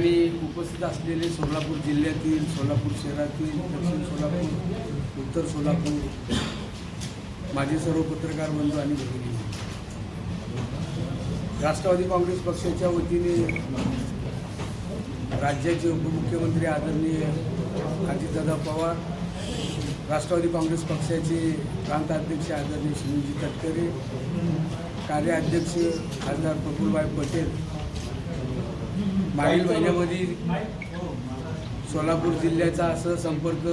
या ठिकाणी उपस्थित असलेले सोलापूर जिल्ह्यातील सोलापूर शहरातील दक्षिण सोलापूर उत्तर सोलापूर माझे सर्व पत्रकार बंधू आणि भगिनी. राष्ट्रवादी काँग्रेस पक्षाच्या वतीने राज्याचे उपमुख्यमंत्री आदरणीय अजितदादा पवार राष्ट्रवादी काँग्रेस पक्षाचे प्रांताध्यक्ष आदरणीय सुनीलजी तटकरे कार्याध्यक्ष खासदार प्रफुलभाई पटेल मागील महिन्यामध्ये सोलापूर जिल्ह्याचा असं संपर्क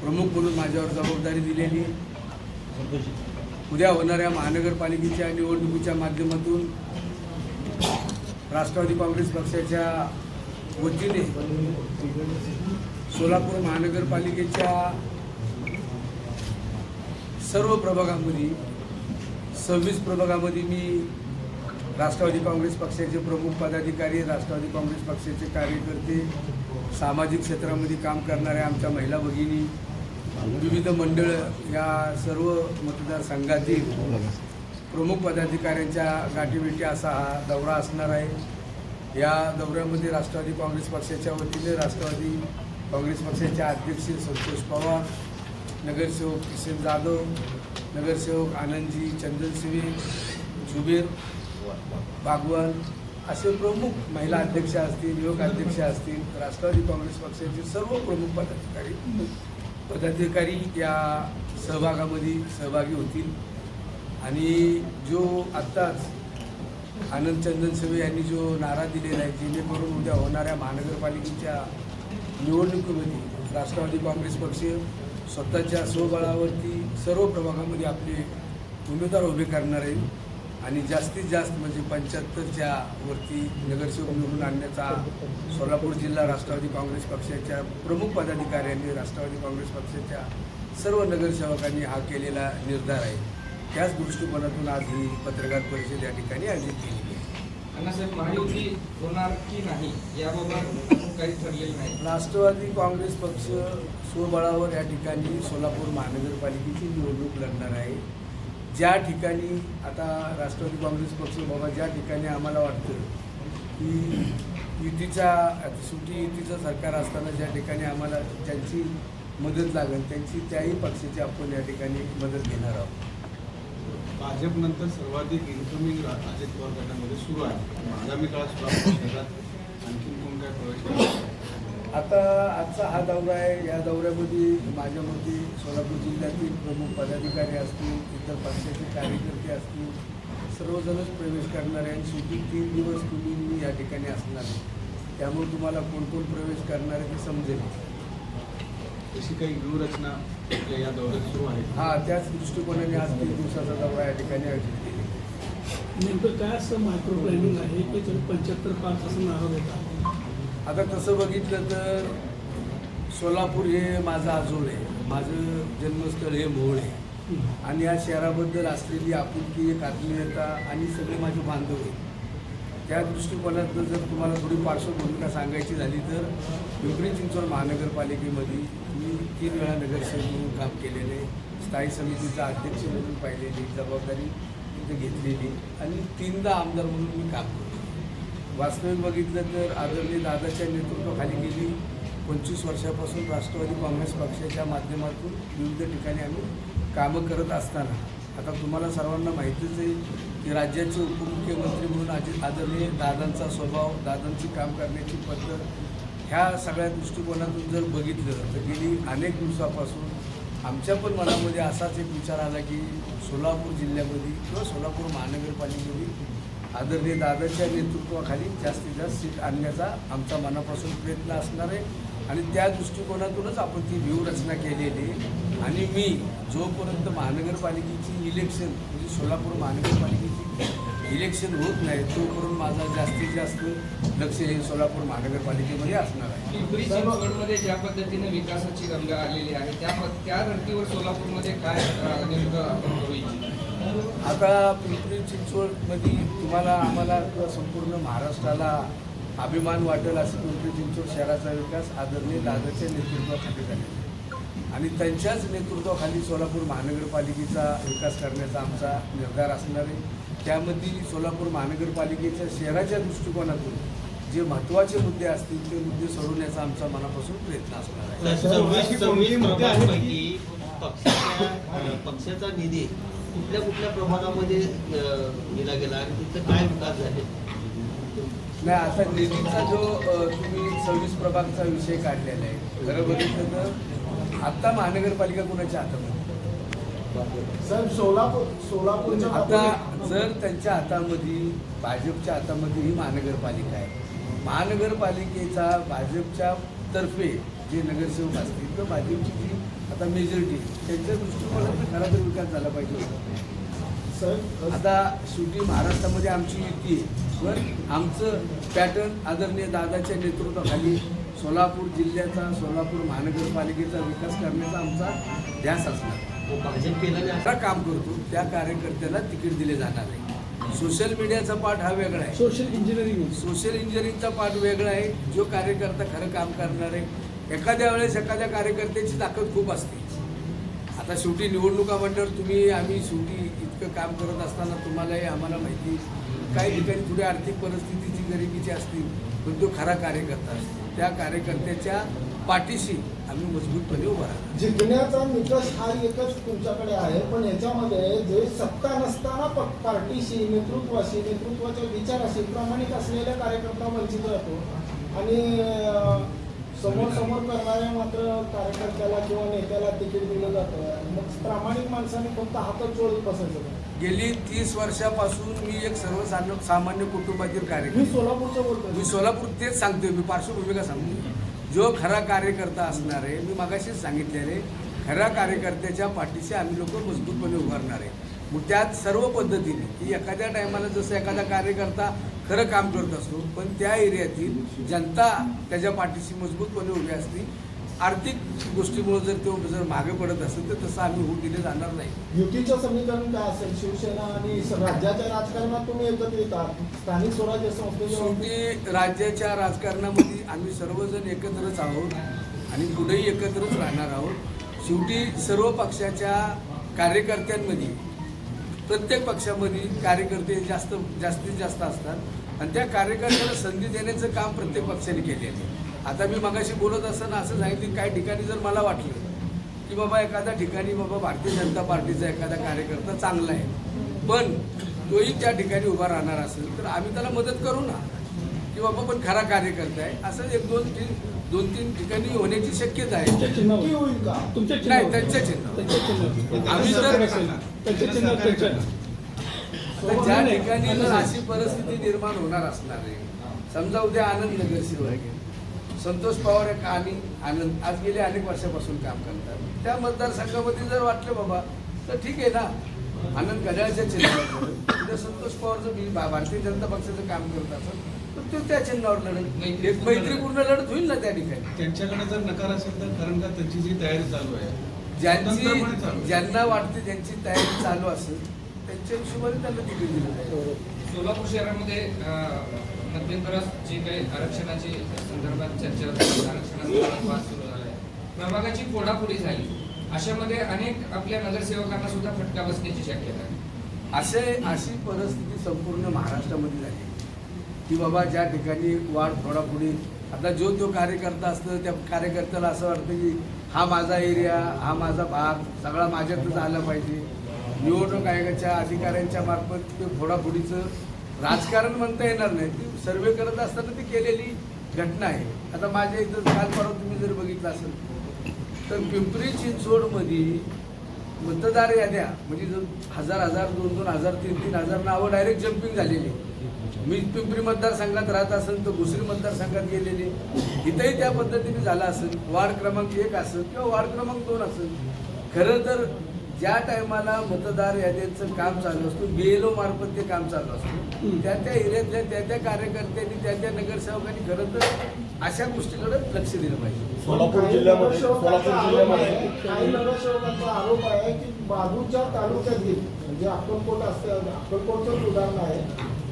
प्रमुख म्हणून माझ्यावर जबाबदारी दिलेली. उद्या होणाऱ्या महानगरपालिकेच्या निवडणुकीच्या माध्यमातून राष्ट्रवादी काँग्रेस पक्षाच्या वतीने सोलापूर महानगरपालिकेच्या सर्व प्रभागामध्ये सव्वीस प्रभागामध्ये मी राष्ट्रवादी काँग्रेस पक्षाचे प्रमुख पदाधिकारी राष्ट्रवादी काँग्रेस पक्षाचे कार्यकर्ते सामाजिक क्षेत्रामध्ये काम करणाऱ्या आमच्या महिला भगिनी विविध मंडळ या सर्व मतदारसंघातील प्रमुख पदाधिकाऱ्यांच्या गाठीभेटी असा हा दौरा असणार आहे. या दौऱ्यामध्ये राष्ट्रवादी काँग्रेस पक्षाच्या वतीने राष्ट्रवादी काँग्रेस पक्षाचे अध्यक्ष संतोष पवार नगरसेवक किशन जाधव नगरसेवक आनंदजी चंदनसिंह जुबेर बागवान असे प्रमुख महिला अध्यक्ष असतील युवक अध्यक्ष असतील राष्ट्रवादी काँग्रेस पक्षाचे सर्व प्रमुख पदाधिकारी पदाधिकारी या सहभागामध्ये सहभागी होतील. आणि जो आत्ताच आनंद चंदन सेवे यांनी जो नारा दिलेला आहे जेणेकरून उद्या होणाऱ्या महानगरपालिकेच्या निवडणुकीमध्ये राष्ट्रवादी काँग्रेस पक्ष स्वतःच्या स्वबळावरती सर्व प्रभागामध्ये आपले उमेदवार उभे करणार आहे. आणि जास्तीत जास्त म्हणजे पंच्याहत्तरच्या वरती नगरसेवक निवडून आणण्याचा सोलापूर जिल्हा राष्ट्रवादी काँग्रेस पक्षाच्या प्रमुख पदाधिकाऱ्यांनी राष्ट्रवादी काँग्रेस पक्षाच्या सर्व नगरसेवकांनी हा केलेला निर्धार आहे. त्याच दृष्टिकोनातून आज ही पत्रकार परिषद या ठिकाणी आयोजित केलेली आहे. होणार की नाही याबाबत काही ठरलेलं नाही. राष्ट्रवादी काँग्रेस पक्ष स्वबळावर या ठिकाणी सोलापूर महानगरपालिकेची निवडणूक लढणार आहे. ज्या ठिकाणी आता राष्ट्रवादी काँग्रेस पक्ष बाबा ज्या ठिकाणी आम्हाला वाटतं की युतीच्या सुटी युतीचं सरकार असताना ज्या ठिकाणी आम्हाला ज्यांची मदत लागेल त्यांची त्याही पक्षाची आपण या ठिकाणी मदत घेणार आहोत. भाजपनंतर सर्वाधिक इन्कमिंग अजित पवार गटामध्ये सुरू आहे. आगामी काळात सुद्धा पक्षात आणखीन कोण काय प्रवेश करणार? आता आजचा हा दौरा आहे. या दौऱ्यामध्ये माझ्या मते सोलापूर जिल्ह्यातील प्रमुख पदाधिकारी असतील इतर पक्षाचे कार्यकर्ते असतील सर्वजणच प्रवेश करणार आहे आणि शेवटी तीन दिवस तुम्ही मी या ठिकाणी असणार आहे. त्यामुळे तुम्हाला कोण कोण प्रवेश करणार आहे ते समजेल. तशी काही व्यूहरचना आपल्या या दौऱ्यात सुरू आहे? हा त्याच दृष्टिकोनाने आज तीन दिवसाचा दौरा या ठिकाणी आयोजित केली. नेमकं काय असं मायक्रो प्लॅनिंग आहे की तुम्ही पंच्याहत्तर पाच असं नाव देता? आता तसं बघितलं तर सोलापूर हे माझं आजोळ आहे. माझं जन्मस्थळ हे मोहोळ आहे. आणि या शहराबद्दल असलेली आपुलकी एक आत्मीयता आणि सगळे माझे बांधव आहेत. त्या दृष्टिकोनातनं जर तुम्हाला थोडी पार्श्वभूमिका सांगायची झाली तर पिंपरी चिंचवड महानगरपालिकेमध्ये मी तीन वेळा नगरसेवक म्हणून काम केलेले स्थायी समितीचा अध्यक्ष म्हणून पाहिलेली जबाबदारी तिथे घेतलेली आणि तीनदा आमदार म्हणून मी काम करतो. वास्तविक बघितलं तर आदरणीय दादाच्या नेतृत्वाखाली गेली. पंचवीस वर्षापासून राष्ट्रवादी काँग्रेस पक्षाच्या माध्यमातून विविध ठिकाणी आम्ही कामं करत असताना. आता तुम्हाला सर्वांना माहितीच आहे की राज्याचे उपमुख्यमंत्री म्हणून आजी आदरणीय दादांचा स्वभाव दादांची काम करण्याची पद्धत ह्या सगळ्या दृष्टिकोनातून जर बघितलं तर गेली अनेक दिवसापासून आमच्या पण मनामध्ये असाच एक विचार आला की सोलापूर जिल्ह्यामध्ये किंवा सोलापूर महानगरपालिकेमध्ये आदरणीय दादाच्या नेतृत्वाखाली जास्तीत जास्त सीट आणण्याचा आमचा मनापासून प्रयत्न असणार आहे. आणि त्या दृष्टिकोनातूनच आपण ती व्यूहरचना केलेली आहे. आणि मी जोपर्यंत महानगरपालिकेची इलेक्शन म्हणजे सोलापूर महानगरपालिकेची इलेक्शन होत नाही तोपर्यंत माझा जास्तीत जास्त लक्ष हे सोलापूर महानगरपालिकेमध्ये असणार आहे. पिंपरी चिंचवडमध्ये ज्या पद्धतीने विकासाची रंग आलेली आहे त्या त्या धर्तीवर सोलापूरमध्ये काय नेमकं आपण करू इच्छितो? आता पिंपरी चिंचवडमध्ये तुम्हाला आम्हाला संपूर्ण महाराष्ट्राला अभिमान वाटेल असं पिंपरी चिंचवड शहराचा विकास आदरणीय दादाच्या नेतृत्वाखाली झालेला आहे आणि त्यांच्याच नेतृत्वाखाली सोलापूर महानगरपालिकेचा विकास करण्याचा आमचा निर्धार असणार आहे त्यामध्ये सोलापूर महानगरपालिकेच्या शहराच्या दृष्टिकोनातून जे महत्त्वाचे मुद्दे असतील ते मुद्दे सोडवण्याचा आमचा मनापासून प्रयत्न असणार आहे पक्षाचा निधी कुठल्या कुठल्या प्रभागामध्ये अं, दिला गेला आणि तिथं काय विकास झाले? नाही आता निधीचा जो तुम्ही सव्वीस प्रभागचा विषय काढलेला आहे खरं बघितलं तर आत्ता महानगरपालिका कुणाच्या हातामध्ये? साहेब सोलापूर सोलापूरच्या आता जर त्यांच्या हातामध्ये भाजपच्या हातामध्ये ही महानगरपालिका आहे महानगरपालिकेचा भाजपच्या तर्फे जे नगरसेवक असतील तर भाजपची जी आता मेजॉरिटी त्यांच्या दृष्टिकोनातून खरा तर विकास झाला पाहिजे. होता. आता शेवटी महाराष्ट्रामध्ये आमची युती आहे. पण आमचं पॅटर्न आदरणीय दादाच्या नेतृत्वाखाली सोलापूर जिल्ह्याचा सोलापूर महानगरपालिकेचा विकास करण्याचा आमचा ध्यास असणार. काम करतो त्या कार्यकर्त्याला तिकीट दिले जाणार आहे. सोशल मीडियाचा पार्ट हा वेगळा आहे. सोशल इंजिनिअरिंग सोशल इंजिनिअरिंगचा पार्ट वेगळा आहे. जो कार्यकर्ता खरं काम करणार आहे. एखाद्या वेळेस एखाद्या कार्यकर्त्याची ताकद खूप असते. आता शेवटी निवडणुका म्हटल्यावर तुम्ही आम्ही शेवटी इतकं काम करत असताना तुम्हालाही आम्हाला माहिती काही ठिकाणी थोडी आर्थिक परिस्थितीची गरिबीची असतील पण तो खरा कार्यकर्ता असतो. त्या कार्यकर्त्याच्या पाठीशी आम्ही मजबूतपणे उभा राहणार. जिंकण्याचा निकष हा एकच तुमच्याकडे आहे पण याच्यामध्ये जे सत्ता नसताना पार्टीशी नेतृत्वाशी नेतृत्वाच्या विचाराशी प्रामाणिक असलेला कार्यकर्ता वंचित राहतो. आणि समोर समोर करणाऱ्या मात्र कार्यकर्त्याला किंवा नेत्याला तिकीट दिलं जातं. मग प्रामाणिक माणसाने फक्त हातात चोळीत बसायचं? गेली तीस वर्षापासून मी एक सर्वसाधारण सामान्य कुटुंबातील मी कार्यकर्ता. सोलापूरचं बोलतोय. मी सोलापूर तेच सांगतोय मी पार्श्वभूमिका सांगतो जो खरा कार्यकर्ता असणार आहे मी मागाशीच सांगितलेले खऱ्या कार्यकर्त्याच्या पाठीशी आम्ही लोक मजबूतपणे उभारणार आहे. मग त्यात सर्व पद्धतीने की एखाद्या टायमाला जसं एखादा कार्यकर्ता खरं काम करत असतो पण त्या एरियातील जनता त्याच्या पाठीशी मजबूतपणे उभी असते आर्थिक गोष्टीमुळे जर तो जर मागे पडत असेल तर तसं आम्ही होऊ दिले जाणार नाही. युतीचं समीकरण काय असेल? शिवसेना आणि राज्याच्या राजकारणात तुम्ही एकत्र येतात स्थानिक स्वराज्य संस्थेच्या शेवटी राज्याच्या राजकारणामध्ये आम्ही सर्वजण एकत्रच आहोत आणि पुढेही एकत्रच राहणार आहोत. शेवटी सर्व पक्षाच्या कार्यकर्त्यांमध्ये प्रत्येक पक्षामध्ये कार्यकर्ते जास्त जास्तीत जास्त असतात. आणि त्या कार्यकर्त्याला संधी देण्याचं काम प्रत्येक पक्षाने केलेलं आहे. आता मी मगाशी बोलत असताना असं सांगितलं की काही ठिकाणी जर मला वाटलं की बाबा एखाद्या ठिकाणी बाबा भारतीय जनता पार्टीचा एखादा कार्यकर्ता चांगला आहे पण तोही त्या ठिकाणी उभा राहणार असेल तर आम्ही त्याला मदत करू ना. की बाबा पण खरा कार्यकर्ता आहे. असं एक दोन तीन दोन तीन ठिकाणी होण्याची शक्यता आहे. नाही त्यांच्या चिन्ह. आम्ही तर ज्या ठिकाणी जर अशी परिस्थिती निर्माण होणार असणार आहे समजा उद्या आनंद नगरसेवक आहे संतोष पवार एक आणि आनंद आज गेले अनेक वर्षापासून काम करतात. त्या मतदारसंघामध्ये जर वाटलं बाबा तर ठीक आहे ना. आनंद घड्याळच्या चिन्हावर उद्या संतोष पवार जर भारतीय जनता पक्षाचं काम करत असेल तर तो त्या चिन्हावर लढत एक मैत्रीपूर्ण लढत होईल ना त्या ठिकाणी. त्यांच्याकडे जर नकार असेल तर कारण का त्यांची जी तयारी चालू आहे ज्यांची. ज्यांना वाटते ज्यांची तयारी चालू असेल त्यांच्या हिशोबाने त्यांना तिकीट दिलं जाईल. सोलापूर शहरामध्ये मध्यंतरास जे काही आरक्षणाची संदर्भात चर्चा आरक्षणाचा वाद सुरू झाला आहे प्रभागाची फोडाफोडी झाली. अशामध्ये अनेक आपल्या नगरसेवकांना सुद्धा फटका बसण्याची शक्यता आहे. असे अशी परिस्थिती संपूर्ण महाराष्ट्रामध्ये झाली. की बाबा ज्या ठिकाणी वाढ थोडापुढे आता जो तो कार्यकर्ता असतो त्या कार्यकर्त्याला असं वाटतं की हा माझा एरिया हा माझा भाग सगळा माझ्यातच आला पाहिजे. निवडणूक आयोगाच्या अधिकाऱ्यांच्या मार्फत ते फोडाफोडीचं राजकारण म्हणता येणार नाही. ती सर्वे करत असताना ती केलेली घटना आहे. आता माझ्या इथं काल परवा तुम्ही जर बघितलं असेल तर पिंपरी चिंचवडमध्ये मतदार याद्या म्हणजे जो हजार हजार दोन दोन हजार तीन तीन हजार नावं डायरेक्ट जम्पिंग झालेली. मी पिंपरी मतदारसंघात राहत असेल तर दुसरी मतदारसंघात गेलेले. इथंही त्या पद्धतीने झालं असेल. वार्ड क्रमांक एक असेल किंवा वार्ड क्रमांक दोन असेल. खरं तर ज्या टायमाला मतदार याद्यांचं काम चालू असतं बीएलओ मार्फत ते काम चालू असतं. त्या त्या एरियातल्या त्या त्या कार्यकर्त्यांनी त्या त्या नगरसेवकांनी खरं तर अशा गोष्टीकडे लक्ष दिलं पाहिजे. सोलापूर काही जिल्ह्यामध्ये नगरसेवकांचा सोलापूर आरोप जिल्ह्यामध्ये आहे, काही नगरसेवकांचा आरोप आहे की बाजूच्या तालुक्यातील म्हणजे अक्कलकोट असते अक्कलकोटचं उदाहरण आहे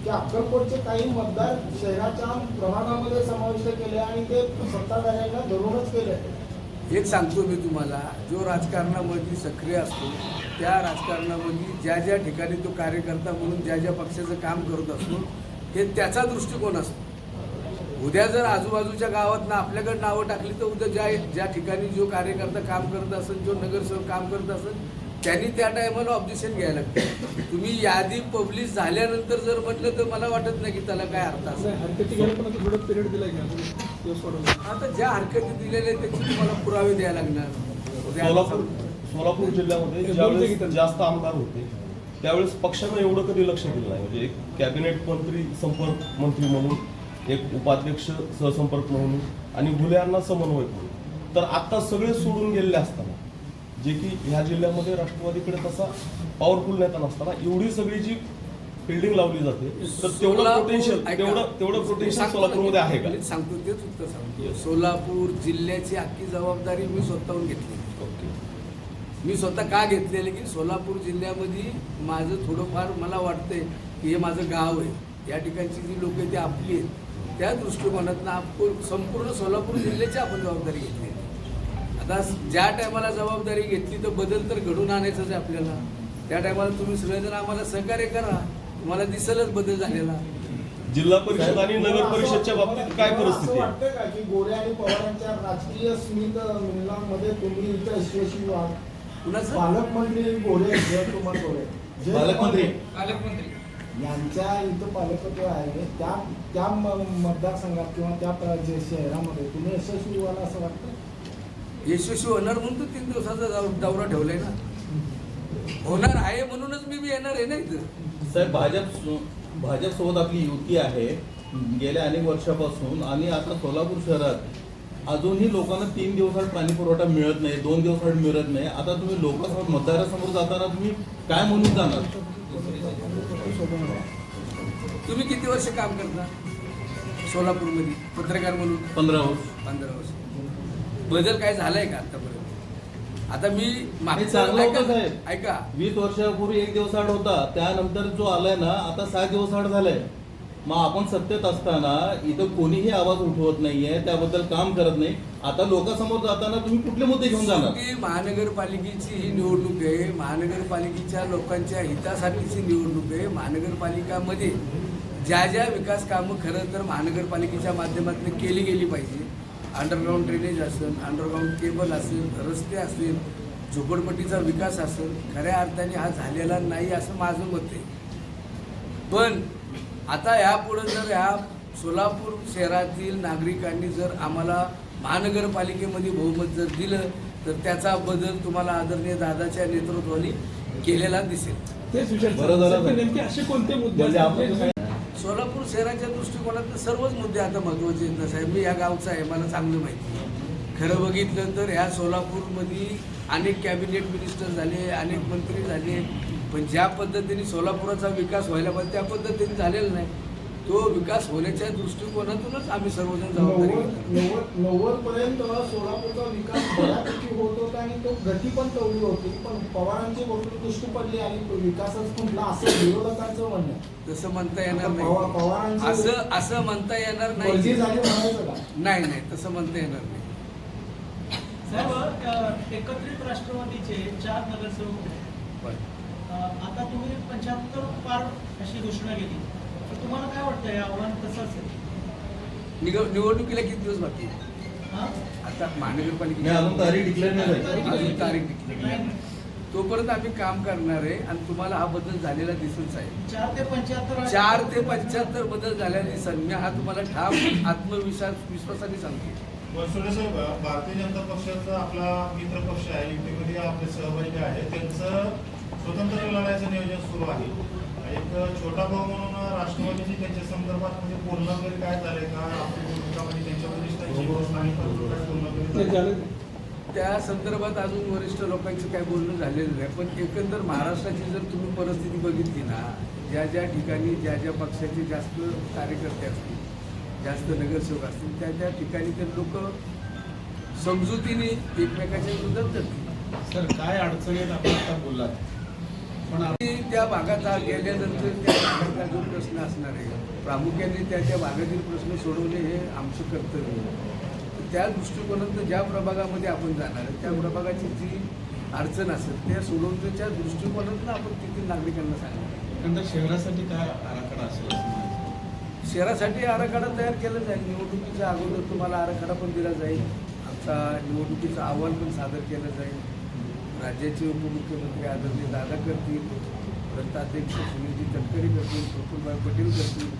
की अक्कलकोटचे काही मतदार शहराच्या प्रभागामध्ये समाविष्ट केले आणि ते सत्ताधाऱ्यांना धरूनच केले. एक सांगतो मी तुम्हाला जो राजकारणामध्ये सक्रिय असतो त्या राजकारणामध्ये ज्या ज्या ठिकाणी तो कार्यकर्ता म्हणून ज्या ज्या पक्षाचं काम करत असतो हे त्याचा दृष्टिकोन असतो. उद्या जर आजूबाजूच्या गावात ना आपल्याकडे नावं टाकली तर उद्या ज्या ज्या ठिकाणी जो कार्यकर्ता काम करत असेल जो नगरसेवक काम करत असेल त्यांनी त्या टायमाला ऑब्जेक्शन घ्यायला लागतं तुम्ही यादी पब्लिश झाल्यानंतर जर म्हटलं तर मला वाटत नाही की त्याला काय अर्थ असेल. आता थोडं पिरियड दिला घ्या दिवस वाढवला आता ज्या हरकती दिलेल्या आहेत त्याची तुम्हाला पुरावे द्यायला लागणार. सोलापूर जिल्ह्यामध्ये ज्यावेळेस. जास्त आमदार होते त्यावेळेस पक्षानं एवढं कधी लक्ष दिलं नाही. म्हणजे एक कॅबिनेट मंत्री संपर्क मंत्री म्हणून एक उपाध्यक्ष सहसंपर्क म्हणून आणि भुलेयांना समन्वयक म्हणून. तर आता सगळे सोडून गेलेले असताना जे की ह्या जिल्ह्यामध्ये राष्ट्रवादीकडे तसा पॉवरफुल नेता नसताना एवढी सगळी जी फिल्डिंग लावली जाते तर तेवढं पोटेन्शियल. तेवढं तेवढं पोटेन्शियल सोलापूरमध्ये आहे का? सांगतो तेच उत्तर सांगतो. सोलापूर जिल्ह्याची अख्खी जबाबदारी मी स्वतःहून घेतली. ओके. मी स्वतः का घेतलेले की सोलापूर जिल्ह्यामध्ये माझं थोडंफार मला वाटतंय की हे माझं गाव आहे. या ठिकाणची जी लोक आहेत ती आपली आहेत. त्या दृष्टिकोनातनं आपण संपूर्ण सोलापूर जिल्ह्याची आपण जबाबदारी घेतली आता ज्या टायमाला जबाबदारी घेतली तर बदल तर घडून आणायचंच आहे आपल्याला. त्या टायमाला तुम्ही सगळेजण आम्हाला सहकार्य करा. तुम्हाला दिसलच बदल झालेला. जिल्हा परिषद आणि नगर परिषदच्या बाबतीत काय परिस्थिती आहे? वाटतं का की गोरे आणि पवारांच्या राजकीय स्मित मिलनामध्ये तुम्ही इथं यशस्वी व्हाल? कुणाचं? पालकमंत्री गोरे जय कुमार गोरे पालकमंत्री. पालकमंत्री. यांच्या इथं पालकत्व आहे. त्या त्या मतदारसंघात किंवा त्या शहरामध्ये तुम्ही यशस्वी व्हाल असं वाटतं? यशस्वी होणार म्हणून तर तीन दिवसाचा दौरा ठेवलाय ना. होणार आहे म्हणूनच मी येणार आहे ना इथं. साहेब भाजप भाजप सोबत आपली युती आहे. गेल्या अनेक वर्षापासून आणि आता सोलापूर शहरात अजूनही लोकांना तीन दिवसात पाणी पुरवठा मिळत नाही दोन दिवसात मिळत नाही. आता तुम्ही लोकांसमोर मतदारासमोर जाताना तुम्ही काय म्हणून जाणार? तुम्ही किती वर्ष काम करता? सोलापूरमध्ये पत्रकार म्हणून? पंधरा वर्ष. पंधरा वर्ष. बदल काय झालाय का आतापर्यंत? आता मी मागचं- ऐका वीस वर्षापूर्वी एक दिवस आड होता त्यानंतर जो आलाय ना आता सहा दिवस आड झालाय. मग आपण सत्तेत असताना इथं कोणीही आवाज उठवत नाहीये त्याबद्दल काम करत नाही. आता लोकांसमोर जाताना तुम्ही कुठले मुद्दे घेऊन जाणार? महानगरपालिकेची ही निवडणूक आहे. महानगरपालिकेच्या लोकांच्या हितासाठीची निवडणूक आहे. महानगरपालिकामध्ये ज्या ज्या विकास कामं खरं तर महानगरपालिकेच्या माध्यमातून केली गेली पाहिजे. अंडरग्राऊंड ड्रेनेज असेल अंडरग्राऊंड केबल असेल रस्ते असेल झोपडपट्टीचा विकास असेल खऱ्या अर्थाने हा झालेला नाही असं माझं मत आहे. पण आता यापुढे जर ह्या सोलापूर शहरातील नागरिकांनी जर आम्हाला महानगरपालिकेमध्ये बहुमत जर दिलं तर त्याचा बदल तुम्हाला आदरणीय दादाच्या नेतृत्वाने केलेला दिसेल. तेच विचार बरं झालं असे कोणते मुद्दे सोलापूर शहराच्या दृष्टिकोनातून सर्वच मुद्दे आता महत्त्वाचे आहेत ना साहेब. मी या गावचा आहे मला चांगलं माहिती आहे. खरं बघितलं तर ह्या सोलापूरमध्ये अनेक कॅबिनेट मिनिस्टर झाले अनेक मंत्री झाले पण ज्या पद्धतीने सोलापुराचा विकास व्हायला पाहिजे त्या पद्धतीने झालेला नाही. तो विकास होण्याच्या दृष्टिकोनातूनच आम्ही सर्वजण जबाबदारी नव्वद पर्यंत सोलापूरचा विकास बऱ्यापैकी होत होता आणि तो गती पण तेवढी होती पण पवारांची वक्तव्य दृष्टी पडली आणि तो विकासच कुठला असं विरोधकांचं म्हणणं. तसं म्हणता येणार नाही. असं असं म्हणता येणार नाही. झाली म्हणायचं का? नाही नाही तसं म्हणता येणार नाही. साहेब एकत्रित राष्ट्रवादीचे चार नगरसेवक आता तुम्ही पंच्याहत्तर पार अशी घोषणा केली. तर तुम्हाला काय वाटतं हे आव्हान कसं असेल निग- निवडणुकीला किती दिवस बाकी आहे? हा? आता नाही महानगरपालिकेची अजून तारीख डिक्लेअर नाही झाली अजून तारीख नाही. नाही. तोपर्यंत आम्ही काम करणार आहे आणि तुम्हाला हा बदल झालेला दिसून आहे चार ते पंच्याहत्तर चार ते पंच्याहत्तर बदल झालेला दिसन मी हा तुम्हाला ठाम आत्मविश्वास विश्वासाने सांगतो साहेब भारतीय जनता पक्षाचा आपला मित्र पक्ष आहे युतीमध्ये आपले सहभागी जे आहे त्यांचं स्वतंत्र लढायचं नियोजन सुरू आहे एक छोटा भाऊ म्हणून राष्ट्रवादीची त्यांच्या संदर्भात म्हणजे बोलणं वगैरे काय झालंय का? आपली भूमिका म्हणजे त्यांच्या वरिष्ठांची काय बोलणं वगैरे त्या संदर्भात अजून वरिष्ठ लोकांचं काय बोलणं झालेलं नाही पण एकंदर महाराष्ट्राची जर तुम्ही परिस्थिती बघितली ना ज्या ज्या ठिकाणी ज्या ज्या पक्षाचे जास्त कार्यकर्ते असतील जास्त नगरसेवक असतील त्या त्या ठिकाणी ते लोक समजुतीने एकमेकाच्या विरोधात जातील सर काय अडचणीत आपण आता बोललात. पण आणि त्या भागात गेल्यानंतर त्या भागातला जो प्रश्न असणार आहे प्रामुख्याने त्या त्या भागातील प्रश्न सोडवणे हे आमचं कर्तव्य आहे. त्या दृष्टिकोनातून ज्या प्रभागामध्ये आपण जाणार आहे त्या प्रभागाची जी अडचण असेल त्या सोडवण्याच्या दृष्टिकोनातून आपण तेथील नागरिकांना सांगणार एकंदर शहरासाठी काय आराखडा असेल शहरासाठी आराखडा तयार केला जाईल. निवडणुकीच्या अगोदर तुम्हाला आराखडा पण दिला जाईल. आमचा निवडणुकीचं अहवाल पण सादर केलं जाईल. राज्याचे उपमुख्यमंत्री आदरणीय दादा करतील प्रंताध्यक्ष सुनीलजी तटकरे करतील प्रफुल्लभाई पटेल करतील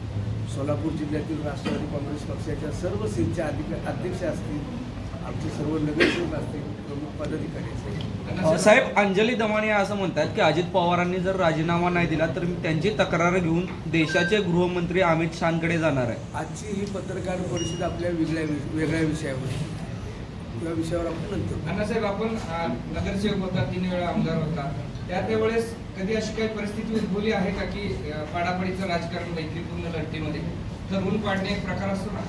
सोलापूर जिल्ह्यातील राष्ट्रवादी काँग्रेस पक्षाच्या सर्व सेलचे अधिक अध्यक्ष असतील आमचे सर्व नगरसेवक असतील प्रमुख पदाधिकारी असतील. साहेब अंजली दमाणे असं म्हणतात की अजित पवारांनी जर राजीनामा नाही दिला तर मी त्यांची तक्रार घेऊन देशाचे गृहमंत्री अमित शहाकडे जाणार आहे. आजची ही पत्रकार परिषद आपल्या वेगळ्या वेगळ्या विषयावर त्या विषयावर आपण नंतर अण्णासाहेब आपण नगरसेवक होता तीन वेळा आमदार होता. त्या त्यावेळेस कधी अशी काही परिस्थिती उद्भवली आहे का की पाडापाडीचं राजकारण मैत्रीपूर्ण लढतीमध्ये? ठरवून पाडणे एक प्रकार असतो ना.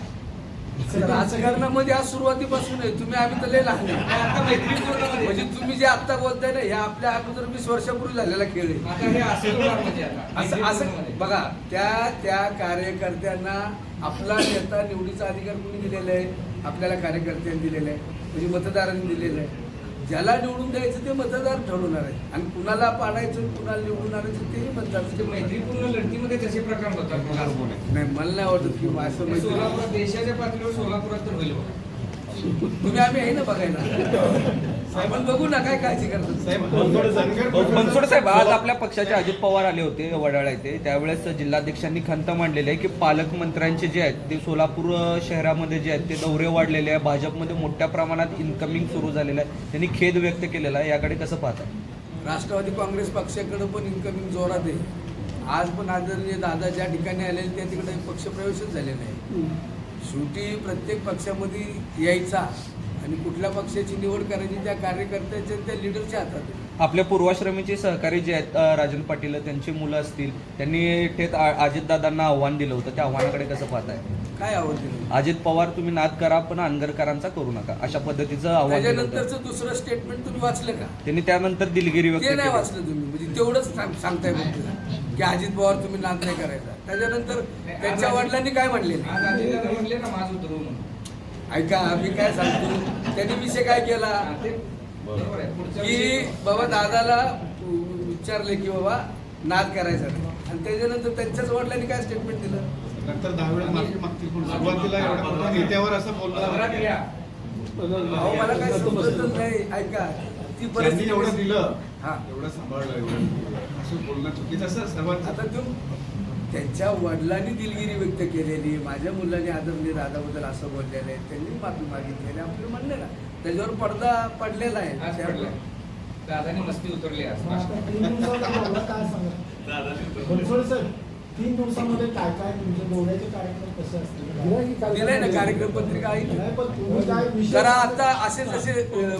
राजकारणामध्ये आज सुरुवातीपासून आहे. तुम्ही आम्ही तर लय लहान. आता मैत्रीपूर्ण म्हणजे तुम्ही जे आता बोलताय ना हे आपल्या अगोदर वीस वर्षापूर्वी झालेला खेळ आहे. आता हे असं म्हणजे आता असं असं. बघा त्या त्या कार्यकर्त्यांना आपला नेता निवडीचा अधिकार कोणी दिलेला आहे? आपल्याला कार्यकर्त्यांनी दिलेला आहे. म्हणजे मतदारांनी दिलेलं आहे ज्याला निवडून द्यायचं ते मतदार ठरवणार आहेत आणि कुणाला पाडायचं कुणाला निवडून आणायचं तेही मतदार म्हणजे मैत्रीपूर्ण लढतीमध्ये तसे प्रकार होतात. नाही मला नाही वाटत की असं मैत्री- सोलापूर देशाच्या पातळीवर सोलापुरात तर होईल. तुम्ही आम्ही आहे ना बघायला आपण बघू ना काय काळजी करतात. बनसोडे साहेब- आज आपल्या पक्षाचे अजित पवार आले होते वडाळा येथे त्यावेळेस जिल्हाध्यक्षांनी खंत मांडलेली आहे की पालकमंत्र्यांचे जे आहेत ते सोलापूर शहरामध्ये जे आहेत ते दौरे वाढलेले आहे भाजपमध्ये मोठ्या प्रमाणात इन्कमिंग सुरू झालेलं आहे. त्यांनी खेद व्यक्त केलेला आहे. याकडे कसं पाहताय राष्ट्रवादी काँग्रेस पक्षाकडे पण इन्कमिंग जोरात आहे. आज पण आदरणीय दादा ज्या ठिकाणी आलेले त्या तिकडे पक्षप्रवेशच झालेला आहे. शेवटी प्रत्येक पक्षामध्ये यायचा. आणि कुठल्या पक्षाची निवड करायची त्या कार्यकर्त्याच्या त्या लिडरच्या हातात. आपल्या पूर्वाश्रमीचे सहकारी जे आहेत राजन पाटील त्यांची मुलं असतील त्यांनी थेट अजितदादांना आव्हान दिलं होतं. त्या आव्हानाकडे कसं पाहताय? काय आवाज दिलं? अजित पवार तुम्ही नाद करा पण अनगरकरांचा करू नका. अशा पद्धतीचं आव्हान त्याच्यानंतरचं दुसरं स्टेटमेंट तुम्ही वाचलं का? त्यांनी त्यानंतर दिलगिरी व्यक्त नाही केली. वाचलं तुम्ही. म्हणजे तेवढंच सांग- सांगताय फक्त की अजित पवार तुम्ही नाद नाही करायचा. त्याच्यानंतर त्यांच्या वडिलांनी काय म्हणले ऐका मी काय सांगतो? त्यांनी विषय काय केला? ते बरोबर आहे. पुढचा की बाबा दादाला विचारले की बाबा नाद करायचा. आणि त्याच्यानंतर त्यांच्याच वडिलांनी काय स्टेटमेंट दिलं? नंतर दहा वेळा माफी मागतील. पण सुरुवातीला एवढ्या मोठ्या नेत्यावर असं. अहो मला काय समजतच नाही. ऐका ती परिस्थिती एवढं दिलं हा. एवढं सांभाळलं एवढं असं बोलणं चुकीचं असं सर्वात आता तो त्यांच्या वडिलांनी दिलगिरी व्यक्त केलेली माझ्या मुलाने आदरणीय दादाबद्दल असं बोललेलं आहे त्यांनी माफी मागितलेली. आपलं म्हणणं ना त्याच्यावर पडदा पडलेला आहे. दादानी मस्ती उतरली तीन दिवसामध्ये काय काय तुमचे कार्यक्रम कसे असतील? दिलंय ना कार्यक्रम पत्रिका आहे ना. नाही पण तुम्ही काय विषय जरा आता असे जसे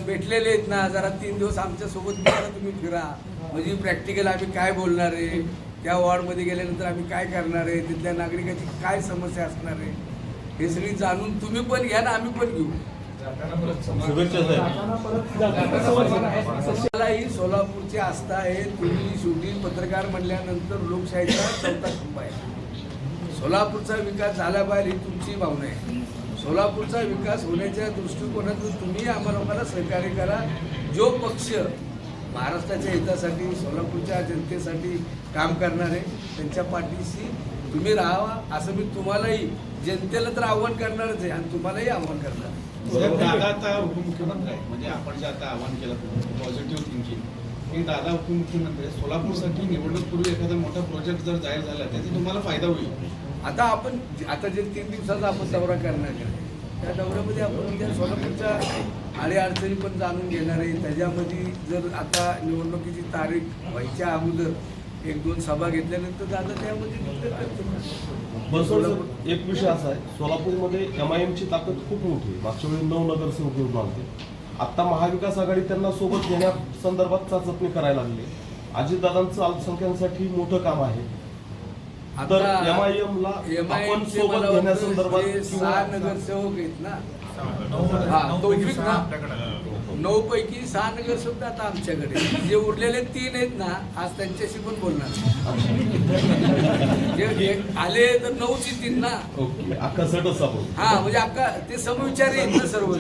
भेटलेले आहेत ना जरा तीन दिवस आमच्यासोबत तुम्ही फिरा. म्हणजे प्रॅक्टिकल आम्ही काय बोलणार आहे? त्या वॉर्डमध्ये गेल्यानंतर आम्ही काय करणार आहे? तिथल्या नागरिकाची काय समस्या असणार आहे? हे सगळी जाणून तुम्ही पण घ्या ना आम्ही पण घेऊ. मला ही सोलापूरची आस्था आहे. तुम्ही शेवटी पत्रकार म्हणल्यानंतर लोकशाहीचा चौथा स्तंभ आहे. सोलापूरचा विकास झाला पाहिजे ही तुमची भावना आहे. सोलापूरचा विकास होण्याच्या दृष्टिकोनातून तुम्ही आम्हाला लोकांना सहकार्य करा. जो पक्ष महाराष्ट्राच्या हितासाठी सोलापूरच्या जनतेसाठी काम करणारे त्यांच्या पाठीशी तुम्ही राहावा असं मी तुम्हालाही जनतेला तर आव्हान करणारच आहे आणि तुम्हालाही आव्हान करणार. दादा आता उपमुख्यमंत्री आहे म्हणजे आपण जे आता आव्हान केलं पॉझिटिव्ह थिंकिंग की दादा उपमुख्यमंत्री आहे. सोलापूरसाठी निवडणूक पूर्वी एखादा मोठा प्रोजेक्ट जर जाहीर झाला त्याचा तुम्हाला फायदा होईल. आता आपण आता जे तीन दिवसाचा आपण दौरा करणार आहे त्या दौऱ्यामध्ये आपण त्या सोलापूरच्या अडी पण जाणून घेणार आहे. त्याच्यामध्ये जर आता निवडणुकीची तारीख व्हायच्या अगोदर एक दोन सभा घेतल्यानंतर दादा त्यामध्ये निर्णय एक विषय असा आहे. सोलापूरमध्ये एम आय एमची ताकद खूप मोठी आहे. मागच्या वेळी नऊ नगरसेवक निवडून आलते आत्ता महाविकास आघाडी त्यांना सोबत घेण्या संदर्भात चाचपणी करायला लागली अजितदादांचं अल्पसंख्यांसाठी मोठं काम आहे. तर आता एम आय एम ला आपण सोबत घेण्यासंदर्भात सहा नगरसेवक आहेत ना? हा तौफिक ना नऊ पैकी सहा नगरसेवक आता आमच्याकडे. जे उरलेले तीन आहेत ना आज त्यांच्याशी पण बोलणार. जे आले तर नऊच येतील ना? अख्खा सटच हा म्हणजे अक्का ते समविचारी आहेत ना सर्व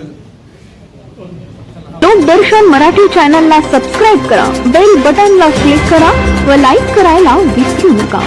लोकदर्शन मराठी चॅनलला सबस्क्राईब करा. बेल बटनला क्लिक करा व लाईक करायला विसरू नका.